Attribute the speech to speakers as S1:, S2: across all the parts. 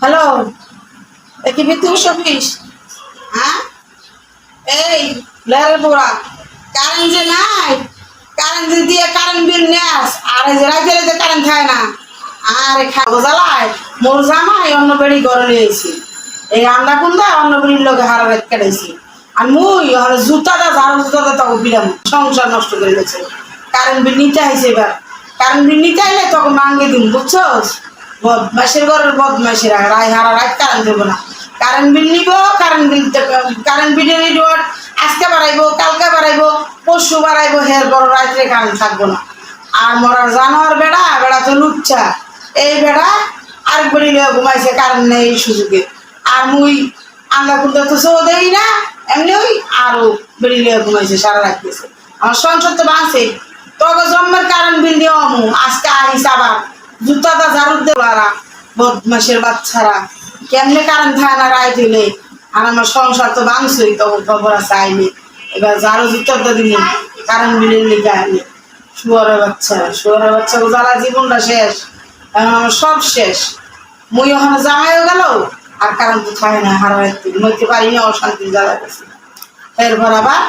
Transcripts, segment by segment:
S1: Hello এ কি বিদ্যুৎ office হ্যাঁ? এই লেয়ারের পোড়া কারেন্ট যে নাই কারেন্ট দিয়ে কারেন্ট বিল নেস আর এই যে রাইতে রাইতে কারেন্ট খায় না। আর খাব জ্বালায় মোর জামাই অন্য বেড়ি ঘরে নিয়েছি এই আন্ডা কুন্দা অন্য বেড়ির লোকে হারা রাত কাটাইছি আর মুই আর জুতাটা ঝাড়ু জুতাটা তাও বিরাম সংসার নষ্ট করে গেছে কারেন্ট বিল নিতে আইছে এবার। কারেন্ট বিল নিতে আইলে তখন মাঙ্গে দিন বুঝছস? বদমাসের ঘরের বদমাসের রায় হারা রাত কারেন্ট দেবো না। কারেন্ট বিল নিব কারেন্ট বিল কারেন্ট বিলের রিপোর্ট আজকে বাড়াইবো, কালকে বাড়াইবো, পরশু বাড়াইবো, হের বড় রাত্রে কারেন্ট থাকব না। আর মরার জানোয়ার বেড়া বেড়া তো লুচ্ছা এই বেড়া আরেক বেড়ি লিয়ে ঘুমাইছে কারেন্ট নেই এই সুযোগে। আর মুই আন্দা কুন্দা তো সো দেই না, এমনি ওই আরও বেড়ি লিয়ে ঘুমাইছে, সারা রাত গেছে। আমার সংসার তো বাঁচে। তবে জন্মের কারেন্ট বিল দিয়ে অমু আজকে আহিস আবার। জুতাটা ঝাড়ু দেওয়ারা বদমাসের বাচ্চারা। কেমনে কারেন্ট থাকে না রায় দিলে? আর আমার সংসার তো বাংছই তখন খবর আছে আইলে এবার ঝাড়ু জুতাটা দিলে কারেন্ট বিলের লিগে আইলে শুয়ারের বাচ্চা শুয়ারের বাচ্চা যারা জীবনটা শেষ, এখন আমার সব শেষ। মুই ওখানে জামাইও গেল, আর কারেন্ট তো থাকে না হারা রাত্রি মইতে পারি না অশান্তি জ্বালা গেছে এরপর আবার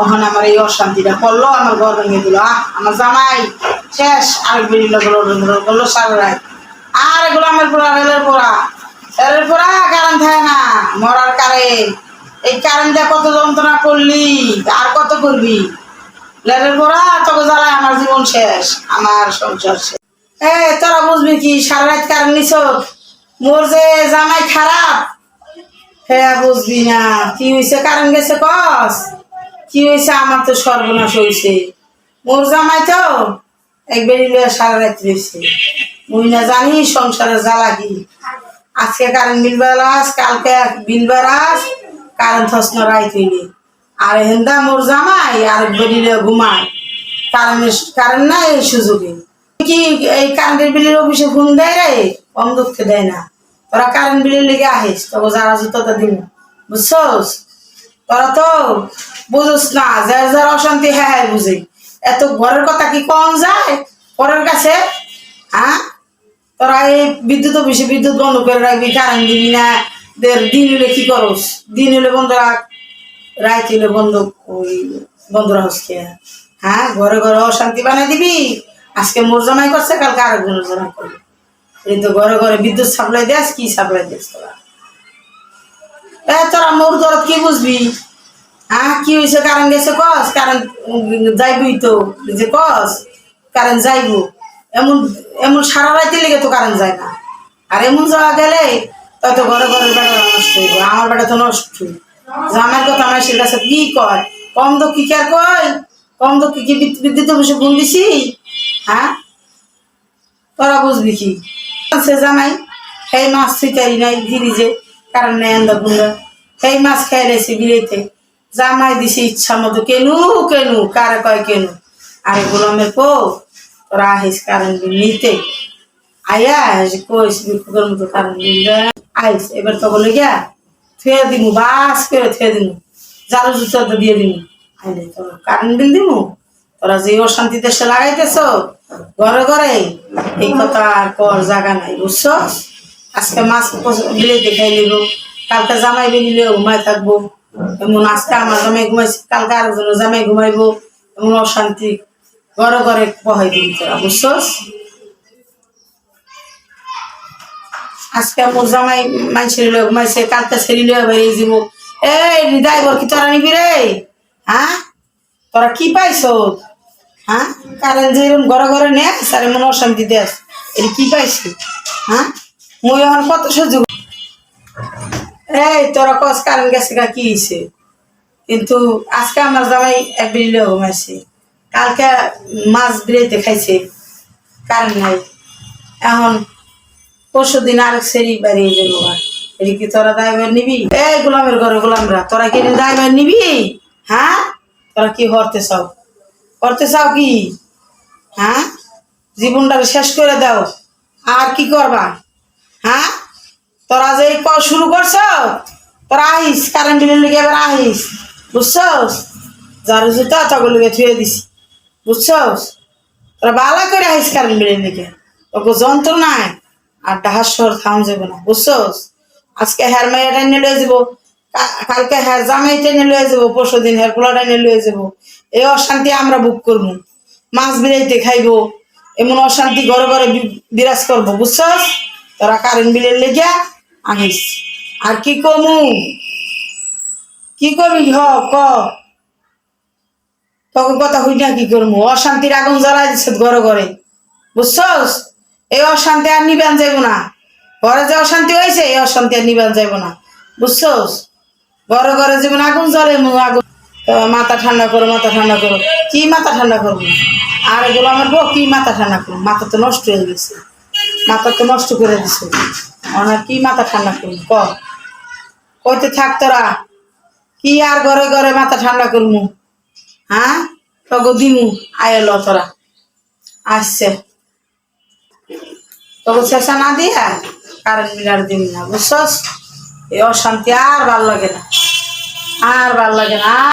S1: ওখানে আমার এই অশান্তিটা করল, আমার ঘর ভেঙে দিল। আহ, আমার জামাই, শেষ, আর বেরিয়ে করল সারা রাত। আর এগুলো আমার পোড়া, রেলের পোড়া। রেলের পোড়া কারেন্ট থাকে না, মরার কারেন্ট এই কারেন্ট দিয়ে কত যন্ত্রণা করলি, আর কত করবি? লেলের পোড়া, তোকে জ্বালায় আমার জীবন শেষ, আমার সংসার শেষ। এ, তোরা বুঝবি কি, সারা রাত কারেন্ট নিছ? মোর যে জামাই খারাপ হ্যাঁ বুঝবি না। কি হয়েছে কারেন্ট গেছে কস? কি হয়েছে? আমার তো সর্বনাশ হয়েছে। মোর জামাই তো এক বেরি লয়ে সারা রাত রয়েছে। মুই না জানি সংসারের জ্বালা কি। আজকে কারেন্ট বিল বেলাস, কালকে বিল বেড়াস কারেন্ট থস না রাইত হইলি আর হেন্দা মোর জামাই আর বেরি লয়ে ঘুমায়। কারেন্ট কারেন্ট নাই এই সুযোগে। কি এই কারেন্টের বিলের অফিসে ফোন দেয় রে? কম দুঃখে দেয় না। তোরা কারেন্ট বিলের লেগে আহিস তবে যারা জুতোটা দিন বুঝছস? তোরা তো বুঝোস না যার যার অশান্তি হ্যাঁ হ্যাঁ বুঝে। এত ঘরের কথা কি কম যায়? পরের কাছে হ্যাঁ? তোরা এই বিদ্যুৎ অফিসে বিদ্যুৎ বন্ধ করে রাখবি কারেন্ট দিবি না দিন হলে কি করস? দিন হলে বন্ধ রাখ রাত হলে বন্ধ ওই বন্ধ রাখস হ্যাঁ ঘরে ঘরে অশান্তি বানাই দিবি? আজকে মোর জামাই করছে, কালকে আরেকজনের জামাই করবি। এই তো ঘরে ঘরে বিদ্যুৎ সাপ্লাই দেস, কি সাপ্লাই দেস তোরা? এ, তোরা মোর দরদ কি বুঝবি? হ্যাঁ কি হয়েছে কারেন্ট গেছে, কস। কারেন্ট যাইবই তো। যে কস, কারেন্ট যাইব। এমন এমন সারা রাইতে লেগে তো কারেন্ট যায় না। আর এমন যাওয়া গেলে তত ঘরে ঘরে বেটা নষ্ট হইব। আমার বেটা তো নষ্ট। জামার কথা আমার সে কাছে কি কয়? কম তো কি কে কয়? কম তো কি কি বিদ্যুৎ- বিদ্যুৎ অফিসে দিছি? হ্যাঁ তোরা বুঝবি কি? সে জামাই সেই মাছ থুইতারি নাই ফ্রিজে কারণ নেই আন্দা সেই মাছ খাই রেছি বিলেতে। জামাই দিছে ইচ্ছা মতো, কেনু কেনু, কারে কয় কেনু? আরে গোলামের পো তোরা আহিস কারণ নিতে আয়া কইস বিকুকের মতো কারণ আইস এবার তো বলে গিয়া থুয়ে দিমু, বাস করে থুয়ে দিমু। জারু জুতো দিয়ে দিমু। আইলে তোর কারেন্ট বিল দিমু? তোরা যে অশান্তি দেশে লাগাইতেছ, ঘরে ঘরে এই কথা আর কর জায়গা নাই, বুঝছ? আজকে মাছ বিলে দেখাই নিব কালকে জামাই বেরিলে ঘুমাই থাকব। এমন আজকে আমার জামাই ঘুমাইছে, কালকে আরেকজনের জামাই ঘুমাইবো। এমন অশান্তি। ঘরে ঘরে বহাই দিবি তোরা, বুঝছস? আজকে মোর জামাই মানুষের লয়ে ঘুমাইছে, কালকে ছেড়ি লয়ে বেরিয়ে যাব এই, হৃদয় বল কি তোরা নিবি রে? হ্যাঁ? তোরা কি পাইছ? হ্যাঁ? কারণ যে ঘরে ঘরে নে, স্যার এমন অশান্তি দেশ এর কি পাইছি? হ্যাঁ? মুই এখন কত সুযোগ এই, তোরা কস কারণ গেছে গা কি হয়েছে কিন্তু আজকে আমার জামাই এক বিলে ঘুমাইছে। কালকে মাছ বিলেতে খাইছে। কারণ নাই। এখন পরশু দিন আরেক সেরি বাড়িয়ে যাব এটি কি তোরা ড্রাইভার নিবি? এই, গোলামের ঘরে গোলামরা, তোরা কি ড্রাইভার নিবি? হ্যাঁ? তোরা কি করতে চাও? করতে চাও কি? হ্যাঁ? জীবনটা শেষ করে দাও। আর কি করবা? হ্যাঁ? তোরা যে ক শুরু করছ, তোরা আহিস কারেন্ট বিলের লিগে এবার আহিস, বুঝছস? যার জুতা তখন লিগে থুয়ে দিছি, বুঝছস? তোরা বালা করে আহিস কারেন্ট বিলের লিগে। যন্ত্র নাই, আর ডাহার শহর খাওয়া যাবে না, বুঝছস? আজকে হেয়ার মেয়ে টেনে লয়ে যাব কালকে হেয়ার জামাই টেনে লয়ে যাব পরশু দিন হেয়ার পোলা টেনে লয়ে যাব এই অশান্তি আমরা বুক করব, মাছ বিরাইতে খাইবো, এমন অশান্তি ঘরে ঘরে বিরাজ করব, বুঝছস? তোরা কারেন্ট বিলের লেগে আনিস। আর কি কমু? কি করবি হ, ক? তখন কথা হই না কি করব? অশান্তির আগুন জ্বালাই দিচ্ছে ঘরে ঘরে। বুঝছস? এই অশান্তি আর নিবান যাইব না। ঘরে যে অশান্তি হয়েছে, এই অশান্তি আর নিবান যাইব না। বুঝছস? ঘরে ঘরে যেমন আগুন জ্বলে আগুন মাথা ঠান্ডা করো, মাথা ঠান্ডা করো। কি মাথা ঠান্ডা করব? আর এগুলো আমার বউ কি মাথা ঠান্ডা করব? মাথা তো নষ্ট হয়ে গেছে। মাথা তো নষ্ট করে দিছে। ওনার কি মাথা ঠান্ডা করব? ক? কইতে থাক তোরা। কি আর ঘরে ঘরে মাথা ঠান্ডা করব? হ্যাঁ? তগো দিমু। আয়ল তোরা। আসছে। তখন শেষা না দিয়া কারেন্ট মিলার দিবি না, বুঝছস? এই অশান্তি আর ভালো লাগে না। আর ভালো লাগে না।